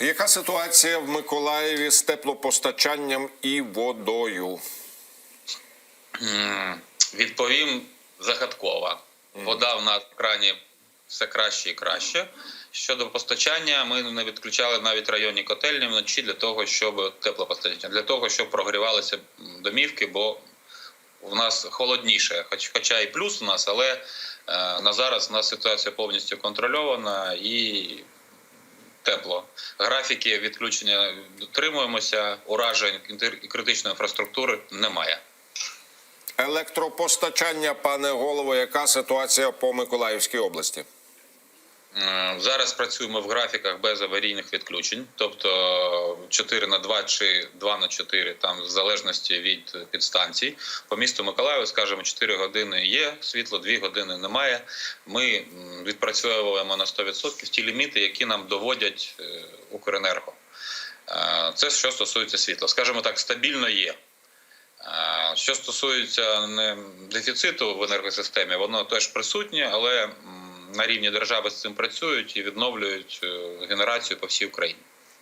Яка ситуація в Миколаєві з теплопостачанням і водою? Відповім загадково. Вода в нас в крані все краще і краще. Щодо постачання, ми не відключали навіть районні котельні вночі для того, щоб теплопостачання, для того, щоб прогрівалися домівки, бо в нас холодніше, хоч, хоча і плюс у нас, але е, на зараз у нас ситуація повністю контрольована і тепло. Графіки відключення дотримуємося, уражень критичної інфраструктури немає. Електропостачання, пане голово, яка ситуація по Миколаївській області? Е, Зараз працюємо в графіках без аварійних відключень, тобто 4 на 2 чи 2 на 4, там в залежності від підстанцій. По місту Миколаєву, скажімо, 4 години є світло, 2 години немає. Ми відпрацьовуємо на 100% ті ліміти, які нам доводять е, Укренерго. Е, Це що стосується світла. Скажімо так, стабільно є. Що стосується дефіциту в енергосистемі, воно теж присутнє, але на рівні держави з цим працюють і відновлюють е, генерацію по всій Україні.